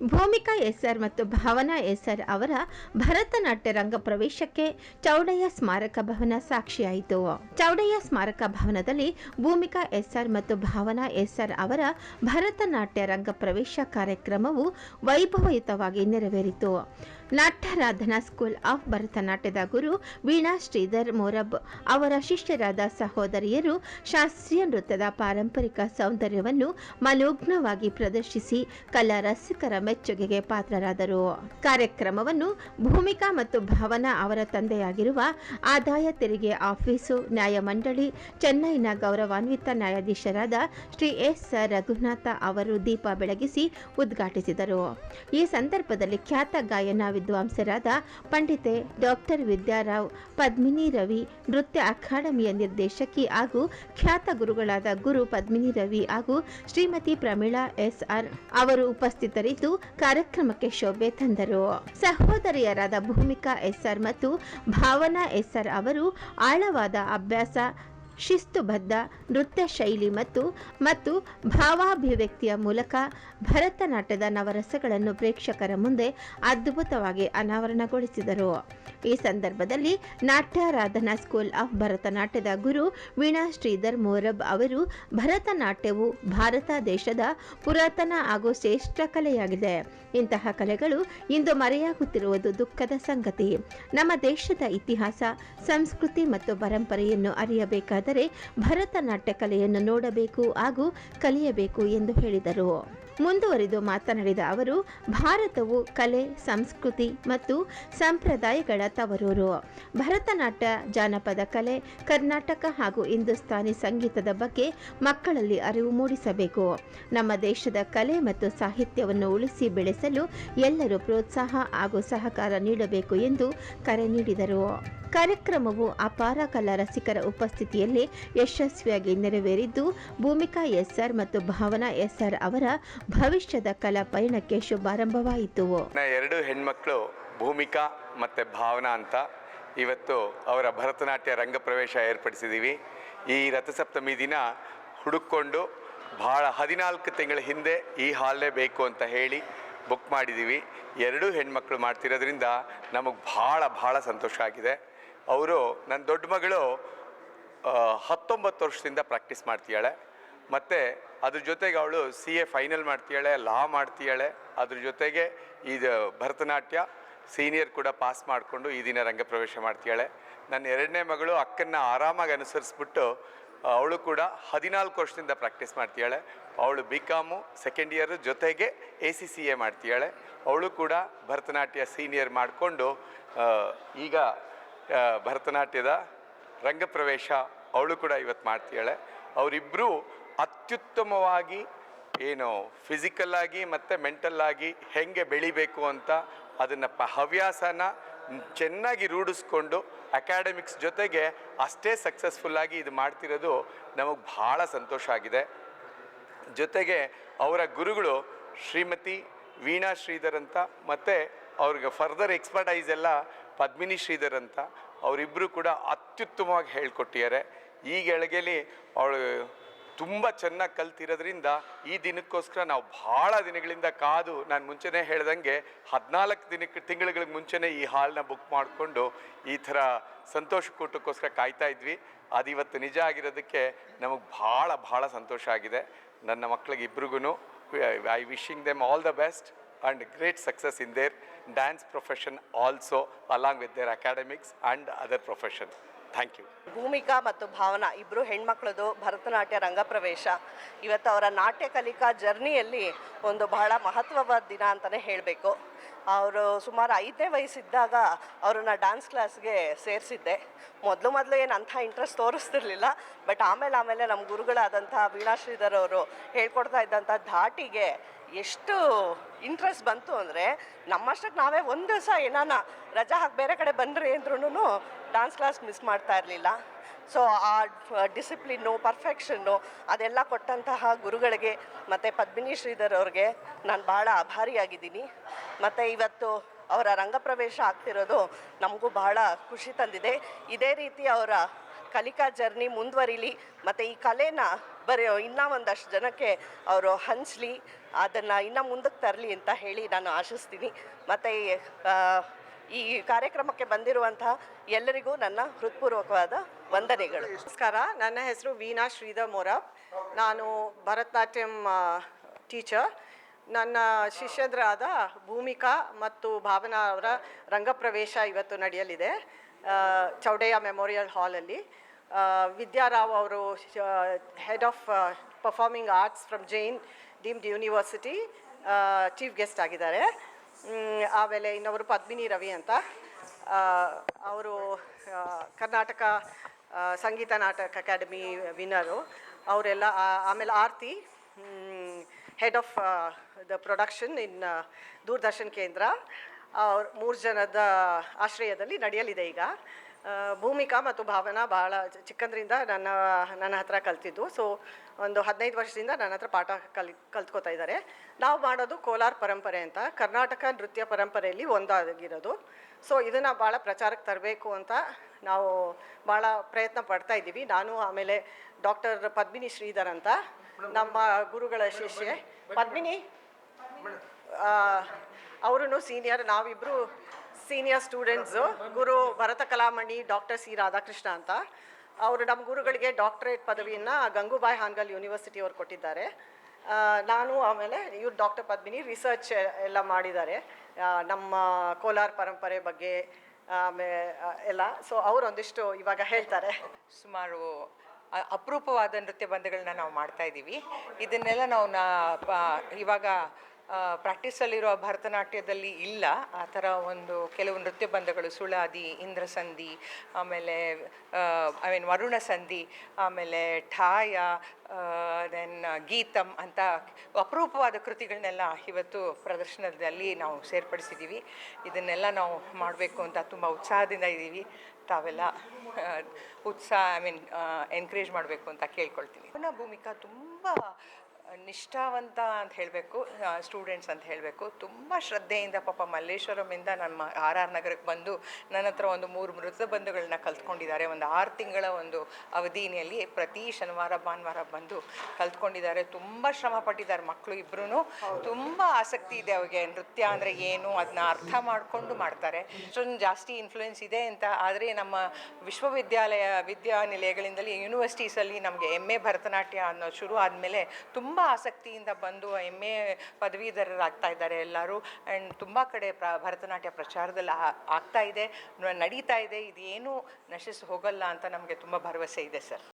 Bhoomika S R ಮತ್ತು Bhavana S R ಅವರ ಭರತನಾಟ್ಯ ರಂಗ ಪ್ರವೇಶಕ್ಕೆ ಚೌಡಯ್ಯ ಸ್ಮಾರಕ ಭವನ ಸಾಕ್ಷಿಯಾಯಿತು. ಚೌಡಯ್ಯ ಸ್ಮಾರಕ ಭವನದಲ್ಲಿ ಭೂಮಿಕಾ ಎಸ್ಆರ್ ಮತ್ತು ಭಾವನಾ ಎಸ್ಆರ್ ಅವರ ಭರತನಾಟ್ಯ ರಂಗ ಪ್ರವೇಶ ಕಾರ್ಯಕ್ರಮವು ವೈಭವಯುತವಾಗಿ ನೆರವೇರಿತು. ನಾಟ್ಯಾರಾಧನಾ ಸ್ಕೂಲ್ ಆಫ್ ಭರತನಾಟ್ಯದ ಗುರು ವೀಣಾ ಶ್ರೀಧರ್ ಮೊರಬ್ ಅವರ ಶಿಷ್ಯರಾದ ಸಹೋದರಿಯರು ಶಾಸ್ತ್ರೀಯ ನೃತ್ಯದ ಪಾರಂಪರಿಕ ಸೌಂದರ್ಯವನ್ನು ಮನೋಜ್ಞವಾಗಿ ಪ್ರದರ್ಶಿಸಿ, ಕಲಾ ರಸಿಕರ ಮೆಚ್ಚುಗೆಗೆ ಪಾತ್ರರಾದರು. ಕಾರ್ಯಕ್ರಮವನ್ನು ಭೂಮಿಕಾ ಮತ್ತು ಭಾವನಾ ಅವರ ತಂದೆಯಾಗಿರುವ ಆದಾಯ ತೆರಿಗೆ ಆಫೀಸು, ನ್ಯಾಯಮಂಡಳಿ, ಚೆನ್ನೈನ ಗೌರವಾನ್ವಿತ ನ್ಯಾಯಾಧೀಶರಾದ ಶ್ರೀ ಎಸ್ ರಘುನಾಥ ಅವರು ದೀಪ ಬೆಳಗಿಸಿ ಉದ್ಘಾಟಿಸಿದರು. ಈ ಸಂದರ್ಭದಲ್ಲಿ ಖ್ಯಾತ ಗಾಯನ ವಿದ್ವಾಂಸರಾದ ಪಂಡಿತೆ ಡಾಕ್ಟರ್ ವಿದ್ಯಾರಾವ್, ಪದ್ಮಿನಿ ರವಿ, ನೃತ್ಯ ಅಕಾಡೆಮಿಯ ನಿರ್ದೇಶಕಿ ಹಾಗೂ ಖ್ಯಾತ ಗುರುಗಳಾದ ಗುರು ಪದ್ಮಿನಿ ರವಿ ಹಾಗೂ ಶ್ರೀಮತಿ ಪ್ರಮೀಳಾ ಎಸ್ ಆರ್ ಅವರು ಉಪಸ್ಥಿತರಿದ್ದು ಕಾರ್ಯಕ್ರಮಕ್ಕೆ ಶೋಭೆ ತಂದರು. ಸಹೋದರಿಯರಾದ ಭೂಮಿಕಾ ಎಸ್ಆರ್ ಮತ್ತು ಭಾವನಾ ಎಸ್ಆರ್ ಅವರು ಆಳವಾದ ಅಭ್ಯಾಸ ಶಿಸ್ತುಬದ್ಧ ನೃತ್ಯ ಶೈಲಿ ಮತ್ತು ಮತ್ತು ಭಾವಾಭಿವ್ಯಕ್ತಿಯ ಮೂಲಕ ಭರತನಾಟ್ಯದ ನವರಸಗಳನ್ನು ಪ್ರೇಕ್ಷಕರ ಮುಂದೆ ಅದ್ಭುತವಾಗಿ ಅನಾವರಣಗೊಳಿಸಿದರು. ಈ ಸಂದರ್ಭದಲ್ಲಿ ನಾಟ್ಯಾರಾಧನಾ ಸ್ಕೂಲ್ ಆಫ್ ಭರತನಾಟ್ಯದ ಗುರು ವೀಣಾ ಶ್ರೀಧರ್ ಮೋರಬ್ ಅವರು, ಭರತನಾಟ್ಯವು ಭಾರತ ದೇಶದ ಪುರಾತನ ಹಾಗೂ ಶ್ರೇಷ್ಠ ಕಲೆಯಾಗಿದೆ. ಇಂತಹ ಕಲೆಗಳು ಇಂದು ಮರೆಯಾಗುತ್ತಿರುವುದು ದುಃಖದ ಸಂಗತಿ. ನಮ್ಮ ದೇಶದ ಇತಿಹಾಸ, ಸಂಸ್ಕೃತಿ ಮತ್ತು ಪರಂಪರೆಯನ್ನು ಅರಿಯಬೇಕಾದರೆ ಭರತನಾಟ್ಯ ಕಲೆಯನ್ನು ನೋಡಬೇಕು ಹಾಗೂ ಕಲಿಯಬೇಕು ಎಂದು ಹೇಳಿದರು. ಮುಂದುವರಿದು ಮಾತನಾಡಿದ ಅವರು, ಭಾರತವು ಕಲೆ, ಸಂಸ್ಕೃತಿ ಮತ್ತು ಸಂಪ್ರದಾಯಗಳ ತವರೂರು. ಭರತನಾಟ್ಯ, ಜಾನಪದ ಕಲೆ, ಕರ್ನಾಟಕ ಹಾಗೂ ಹಿಂದೂಸ್ತಾನಿ ಸಂಗೀತದ ಬಗ್ಗೆ ಮಕ್ಕಳಲ್ಲಿ ಅರಿವು ಮೂಡಿಸಬೇಕು. ನಮ್ಮ ದೇಶದ ಕಲೆ ಮತ್ತು ಸಾಹಿತ್ಯವನ್ನು ಉಳಿಸಿ ಬೆಳೆಸಲು ಎಲ್ಲರೂ ಪ್ರೋತ್ಸಾಹ ಹಾಗೂ ಸಹಕಾರ ನೀಡಬೇಕು ಎಂದು ಕರೆ ನೀಡಿದರು. ಕಾರ್ಯಕ್ರಮವು ಅಪಾರ ಕಲಾ ರಸಿಕರ ಉಪಸ್ಥಿತಿಯಲ್ಲಿ ಯಶಸ್ವಿಯಾಗಿ ನೆರವೇರಿದ್ದು, ಭೂಮಿಕಾ ಎಸ್ಆರ್ ಮತ್ತು ಭಾವನಾ ಎಸ್ಆರ್ ಅವರ ಭವಿಷ್ಯದ ಕಲಾ ಪಯಣಕ್ಕೆ ಶುಭಾರಂಭವಾಯಿತು. ಎರಡು ಹೆಣ್ಮಕ್ಳು ಭೂಮಿಕಾ ಮತ್ತು ಭಾವನಾ ಅಂತ ಇವತ್ತು ಅವರ ಭರತನಾಟ್ಯ ರಂಗ ಪ್ರವೇಶ ಏರ್ಪಡಿಸಿದ್ದೀವಿ ಈ ರಥಸಪ್ತಮಿ ದಿನ ಹುಡುಕೊಂಡು ಭಾಳ ಹದಿನಾಲ್ಕು ತಿಂಗಳ ಹಿಂದೆ ಈ ಹಾಲೇ ಬೇಕು ಅಂತ ಹೇಳಿ ಬುಕ್ ಮಾಡಿದ್ದೀವಿ ಎರಡೂ ಹೆಣ್ಮಕ್ಳು ಮಾಡ್ತಿರೋದ್ರಿಂದ ನಮಗೆ ಭಾಳ ಭಾಳ ಸಂತೋಷ ಆಗಿದೆ. ಅವರು ನನ್ನ ದೊಡ್ಡ ಮಗಳು ಹತ್ತೊಂಬತ್ತು ವರ್ಷದಿಂದ ಪ್ರಾಕ್ಟೀಸ್ ಮಾಡ್ತಿದ್ದಾಳೆ. ಮತ್ತು ಅದ್ರ ಜೊತೆಗೆ ಅವಳು ಸಿ ಎ ಫೈನಲ್ ಮಾಡ್ತೀಯಾಳೆ ಲಾ ಮಾಡ್ತೀಯಾಳೆ. ಅದ್ರ ಜೊತೆಗೆ ಇದು ಭರತನಾಟ್ಯ ಸೀನಿಯರ್ ಕೂಡ ಪಾಸ್ ಮಾಡಿಕೊಂಡು ಈ ದಿನ ರಂಗ ಪ್ರವೇಶ ಮಾಡ್ತೀಯಾಳೆ. ನನ್ನ ಎರಡನೇ ಮಗಳು ಅಕ್ಕನ್ನ ಆರಾಮಾಗಿ ಅನುಸರಿಸ್ಬಿಟ್ಟು, ಅವಳು ಕೂಡ ಹದಿನಾಲ್ಕು ವರ್ಷದಿಂದ ಪ್ರಾಕ್ಟೀಸ್ ಮಾಡ್ತೀಯಾಳೆ. ಅವಳು ಬಿ ಕಾಮು ಸೆಕೆಂಡ್ ಇಯರ್ ಜೊತೆಗೆ ಎ ಸಿ ಸಿ ಎ ಮಾಡ್ತೀಯಾಳೆ. ಅವಳು ಕೂಡ ಭರತನಾಟ್ಯ ಸೀನಿಯರ್ ಮಾಡಿಕೊಂಡು ಈಗ ಭರತನಾಟ್ಯದ ರಂಗಪ್ರವೇಶ ಅವಳು ಕೂಡ ಇವತ್ತು ಮಾಡ್ತೀಯಾಳೆ. ಅವರಿಬ್ಬರು ಅತ್ಯುತ್ತಮವಾಗಿ ಏನು ಫಿಸಿಕಲ್ ಆಗಿ ಮತ್ತು ಮೆಂಟಲ್ ಆಗಿ ಹೆಂಗೆ ಬೆಳಿಬೇಕು ಅಂತ ಅದನ್ನು ಪ ಹವ್ಯಾಸನ ಚೆನ್ನಾಗಿ ರೂಢಿಸ್ಕೊಂಡು ಅಕಾಡೆಮಿಕ್ಸ್ ಜೊತೆಗೆ ಅಷ್ಟೇ ಸಕ್ಸಸ್ಫುಲ್ಲಾಗಿ ಇದು ಮಾಡ್ತಿರೋದು ನಮಗೆ ಭಾಳ ಸಂತೋಷ ಆಗಿದೆ. ಜೊತೆಗೆ ಅವರ ಗುರುಗಳು ಶ್ರೀಮತಿ ವೀಣಾ ಶ್ರೀಧರ್ ಅಂತ ಮತ್ತು ಅವ್ರಿಗೆ ಫರ್ದರ್ ಎಕ್ಸ್ಪರ್ಟೈಸ್ ಎಲ್ಲ ಪದ್ಮಿನಿ ಶ್ರೀಧರ್ ಅಂತ ಅವರಿಬ್ಬರು ಕೂಡ ಅತ್ಯುತ್ತಮವಾಗಿ ಹೇಳ್ಕೊಟ್ಟಿದ್ದಾರೆ. ಈ ಗೆಳಗೆಲಿ ಅವಳು ತುಂಬ ಚೆನ್ನಾಗಿ ಕಲ್ತಿರೋದ್ರಿಂದ ಈ ದಿನಕ್ಕೋಸ್ಕರ ನಾವು ಭಾಳ ದಿನಗಳಿಂದ ಕಾದು ನಾನು ಮುಂಚೆನೇ ಹೇಳ್ದಂಗೆ ಹದಿನಾಲ್ಕು ದಿನಕ್ಕೆ ತಿಂಗಳುಗಳಿಗೆ ಮುಂಚೆನೇ ಈ ಹಾಲ್ನ ಬುಕ್ ಮಾಡಿಕೊಂಡು ಈ ಥರ ಸಂತೋಷ ಕೂಟಕ್ಕೋಸ್ಕರ ಕಾಯ್ತಾ ಇದ್ವಿ. ಅದು ಇವತ್ತು ನಿಜ ಆಗಿರೋದಕ್ಕೆ ನಮಗೆ ಭಾಳ ಭಾಳ ಸಂತೋಷ ಆಗಿದೆ. ನನ್ನ ಮಕ್ಕಳಿಗೆ ಇಬ್ರಿಗೂ I wishing them all the best and great success in their dance profession also along with their academics and other profession thank you Bhoomika ಮತ್ತು ಭಾವನಾ ಇಬ್ಬರು ಹೆಣ್ಮಕ್ಳದು ಭರತನಾಟ್ಯ ರಂಗಪ್ರವೇಶ. ಇವತ್ತು ಅವರ ನಾಟ್ಯ ಕಲಿಕಾ ಜರ್ನಿಯಲ್ಲಿ ಒಂದು ಬಹಳ ಮಹತ್ವವಾದ ದಿನ ಅಂತಲೇ ಹೇಳಬೇಕು. ಅವರು ಸುಮಾರು ಐದನೇ ವಯಸ್ಸಿದ್ದಾಗ ಅವ್ರನ್ನ ಡ್ಯಾನ್ಸ್ ಕ್ಲಾಸ್ಗೆ ಸೇರಿಸಿದ್ದೆ. ಮೊದಲು ಮೊದಲು ಏನು ಅಂಥ ಇಂಟ್ರೆಸ್ಟ್ ತೋರಿಸ್ತಿರ್ಲಿಲ್ಲ. ಬಟ್ ಆಮೇಲೆ ಆಮೇಲೆ ನಮ್ಮ ಗುರುಗಳಾದಂಥ ವೀಣಾ ಶ್ರೀಧರ್ ಅವರು ಹೇಳ್ಕೊಡ್ತಾ ಇದ್ದಂಥ ಧಾಟಿಗೆ ಎಷ್ಟು ಇಂಟ್ರೆಸ್ಟ್ ಬಂತು ಅಂದರೆ ನಮ್ಮಷ್ಟಕ್ಕೆ ನಾವೇ ಒಂದು ದಿವಸ ಏನಾನ ರಜಾ ಹಾಕಿ ಬೇರೆ ಕಡೆ ಬಂದ್ರಿ ಅಂದ್ರೂ ಡಾನ್ಸ್ ಕ್ಲಾಸ್ ಮಿಸ್ ಮಾಡ್ತಾ ಇರಲಿಲ್ಲ. ಸೊ ಆ ಡಿಸಿಪ್ಲಿನ್ನು ಪರ್ಫೆಕ್ಷನ್ನು ಅದೆಲ್ಲ ಕೊಟ್ಟಂತಹ ಗುರುಗಳಿಗೆ ಮತ್ತು ಪದ್ಮಿನಿ ಶ್ರೀಧರ್ ಅವ್ರಿಗೆ ನಾನು ಭಾಳ ಆಭಾರಿಯಾಗಿದ್ದೀನಿ. ಮತ್ತು ಇವತ್ತು ಅವರ ರಂಗಪ್ರವೇಶ ಆಗ್ತಿರೋದು ನಮಗೂ ಬಹಳ ಖುಷಿ ತಂದಿದೆ. ಇದೇ ರೀತಿ ಅವರ ಕಲಿಕಾ ಜರ್ನಿ ಮುಂದುವರಿಲಿ, ಮತ್ತು ಈ ಕಲೆನ ಬರೀ, ಇನ್ನೂ ಒಂದಷ್ಟು ಜನಕ್ಕೆ ಅವರು ಹಂಚಲಿ, ಅದನ್ನು ಇನ್ನೂ ಮುಂದಕ್ಕೆ ತರಲಿ ಅಂತ ಹೇಳಿ ನಾನು ಆಶಿಸ್ತೀನಿ. ಮತ್ತು ಈ ಕಾರ್ಯಕ್ರಮಕ್ಕೆ ಬಂದಿರುವಂತಹ ಎಲ್ಲರಿಗೂ ನನ್ನ ಹೃತ್ಪೂರ್ವಕವಾದ ವಂದನೆಗಳು. ನಮಸ್ಕಾರ, ನನ್ನ ಹೆಸರು ವೀನಾ ಶ್ರೀಧರ್ ಮೊರಬ್ ನಾನು ಭರತನಾಟ್ಯಂ ಟೀಚರ್. ನನ್ನ ಶಿಷ್ಯದರಾದ ಭೂಮಿಕಾ ಮತ್ತು ಭಾವನಾ ಅವರ ರಂಗಪ್ರವೇಶ ಇವತ್ತು ನಡೆಯಲಿದೆ. ಚೌಡಯ್ಯ ಮೆಮೋರಿಯಲ್ ಹಾಲಲ್ಲಿ ವಿದ್ಯಾರಾವ್ ಅವರು head of performing arts from Jain deemed university chief guest ಆಗಿದ್ದಾರೆ. ಆಮೇಲೆ ಇನ್ನೊಬ್ಬರು ಪದ್ಮಿನಿ ರವಿ ಅಂತ. ಅವರು ಕರ್ನಾಟಕ ಸಂಗೀತ ನಾಟಕ ಅಕಾಡೆಮಿ ವಿನ್ನರು. ಅವರೆಲ್ಲ ಆಮೇಲೆ Aarti head of the production in Doordarshan Kendra. ಅವ್ರ ಮೂರು ಜನದ ಆಶ್ರಯದಲ್ಲಿ ನಡೆಯಲಿದೆ ಈಗ. ಭೂಮಿಕಾ ಮತ್ತು ಭಾವನಾ ಚ- ಚಿಕ್ಕಂದ್ರಿಂದ ನನ್ನ ನನ್ನ ಹತ್ರ ಕಲ್ತಿದ್ದು. ಸೊ ಒಂದು ಹದಿನೈದು ವರ್ಷದಿಂದ ನನ್ನ ಹತ್ರ ಪಾಠ ಕಲಿ, ಕಲ್ತ್ಕೋತಾ ಇದ್ದಾರೆ. ನಾವು ಮಾಡೋದು ಕೋಲಾರ ಪರಂಪರೆ ಅಂತ. ಕರ್ನಾಟಕ ನೃತ್ಯ ಪರಂಪರೆಯಲ್ಲಿ ಒಂದಾಗಿರೋದು. ಸೊ ಇದನ್ನು ಭಾಳ ಪ್ರಚಾರಕ್ಕೆ ತರಬೇಕು ಅಂತ ನಾವು ಭಾಳ ಪ್ರಯತ್ನ ಪಡ್ತಾ ಇದ್ದೀವಿ. ನಾನು ಆಮೇಲೆ ಡಾಕ್ಟರ್ ಪದ್ಮಿನಿ ಶ್ರೀಧರ್ ಅಂತ. ನಮ್ಮ ಗುರುಗಳ ಶಿಷ್ಯೆ. ಪದ್ಮಿನಿ ಅವರು ಸೀನಿಯರ್ ನಾವಿಬ್ಬರು ಸೀನಿಯರ್ ಸ್ಟೂಡೆಂಟ್ಸು ಗುರು ಭರತ ಕಲಾಮಣಿ ಡಾಕ್ಟರ್ ಸಿ ರಾಧಾಕೃಷ್ಣ ಅಂತ. ಅವರು ನಮ್ಮ ಗುರುಗಳಿಗೆ ಡಾಕ್ಟರೇಟ್ ಪದವಿಯನ್ನು ಗಂಗೂಬಾಯಿ ಹಾನ್ಗಲ್ ಯೂನಿವರ್ಸಿಟಿ ಅವರು ಕೊಟ್ಟಿದ್ದಾರೆ. ನಾನು ಆಮೇಲೆ ಇವ್ರು ಡಾಕ್ಟರ್ ಪದ್ಮಿನಿ ರಿಸರ್ಚ್ ಎಲ್ಲ ಮಾಡಿದ್ದಾರೆ. ನಮ್ಮ ಕೋಲಾರ ಪರಂಪರೆ ಬಗ್ಗೆ ಆಮೇಲೆ ಆ, ಎಲ್ಲ. ಸೊ ಅವರೊಂದಿಷ್ಟು ಇವಾಗ ಹೇಳ್ತಾರೆ. ಸುಮಾರು ಅಪರೂಪವಾದ ನೃತ್ಯ ಬಂಧಗಳನ್ನ ನಾವು ಮಾಡ್ತಾ ಇದ್ದೀವಿ ಇದನ್ನೆಲ್ಲ ನಾವು ಇವಾಗ ಪ್ರಾಕ್ಟೀಸಲ್ಲಿರೋ ಭರತನಾಟ್ಯದಲ್ಲಿ ಇಲ್ಲ. ಆ ಥರ ಒಂದು ಕೆಲವು ನೃತ್ಯ ಬಂಧಗಳು, ಸುಳಾದಿ, ಇಂದ್ರಸಂಧಿ, ಆಮೇಲೆ ಐ ಮೀನ್ ವರುಣ ಸಂಧಿ ಆಮೇಲೆ ಠಾಯ ದೆನ್ ಗೀತಂ ಅಂತ ಅಪರೂಪವಾದ ಕೃತಿಗಳನ್ನೆಲ್ಲ ಇವತ್ತು ಪ್ರದರ್ಶನದಲ್ಲಿ ನಾವು ಸೇರ್ಪಡಿಸಿದ್ದೀವಿ. ಇದನ್ನೆಲ್ಲ ನಾವು ಮಾಡಬೇಕು ಅಂತ ತುಂಬ ಉತ್ಸಾಹದಿಂದ ಇದ್ದೀವಿ. ತಾವೆಲ್ಲ ಉತ್ಸಾಹ ಐ ಮೀನ್ ಎನ್ಕರೇಜ್ ಮಾಡಬೇಕು ಅಂತ ಕೇಳ್ಕೊಳ್ತೀನಿ ಭೂಮಿಕಾ ತುಂಬ ನಿಷ್ಠಾವಂತ ಅಂತ ಹೇಳಬೇಕು ಸ್ಟೂಡೆಂಟ್ಸ್ ಅಂತ ಹೇಳಬೇಕು. ತುಂಬ ಶ್ರದ್ಧೆಯಿಂದ ಪಾಪ ಮಲ್ಲೇಶ್ವರಮಿಂದ ನಮ್ಮ ಆರ್ ಆರ್ ನಗರಕ್ಕೆ ಬಂದು ನನ್ನ ಹತ್ರ ಒಂದು ಮೂರು ಮೃತ ಬಂಧುಗಳನ್ನ ಕಲ್ತ್ಕೊಂಡಿದ್ದಾರೆ. ಒಂದು ಆರು ತಿಂಗಳ ಒಂದು ಅವಧಿಯಲ್ಲಿ ಪ್ರತಿ ಶನಿವಾರ ಭಾನುವಾರ ಬಂದು ಕಲ್ತ್ಕೊಂಡಿದ್ದಾರೆ. ತುಂಬ ಶ್ರಮ ಪಟ್ಟಿದ್ದಾರೆ ಮಕ್ಕಳು ಇಬ್ಬರೂ ತುಂಬ ಆಸಕ್ತಿ ಇದೆ ಅವ್ರಿಗೆ. ನೃತ್ಯ ಅಂದರೆ ಏನು ಅದನ್ನ ಅರ್ಥ ಮಾಡಿಕೊಂಡು ಮಾಡ್ತಾರೆ. ಅಷ್ಟೊಂದು ಜಾಸ್ತಿ ಇನ್ಫ್ಲುಯೆನ್ಸ್ ಇದೆ ಅಂತ. ಆದರೆ ನಮ್ಮ ವಿಶ್ವವಿದ್ಯಾಲಯ ವಿದ್ಯಾನಿಲಯಗಳಿಂದಲೇ ಯೂನಿವರ್ಸಿಟೀಸಲ್ಲಿ ನಮಗೆ ಎಂ ಎ ಭರತನಾಟ್ಯ ಅನ್ನೋ ಶುರು ಆದಮೇಲೆ ತುಂಬ ಆಸಕ್ತಿಯಿಂದ ಬಂದು ಎಂ ಎ ಪದವೀಧರರಾಗ್ತಾ ಇದ್ದಾರೆ ಎಲ್ಲರೂ. ಆ್ಯಂಡ್ ತುಂಬ ಕಡೆ ಪ್ರ, ಭರತನಾಟ್ಯ ಪ್ರಚಾರದಲ್ಲಿ ಆಗ್ತಾ ಇದೆ ನಡೀತಾ ಇದೆ. ಇದೇನು ನಶಿಸಿ ಹೋಗಲ್ಲ ಅಂತ ನಮಗೆ ತುಂಬ ಭರವಸೆ ಇದೆ ಸರ್.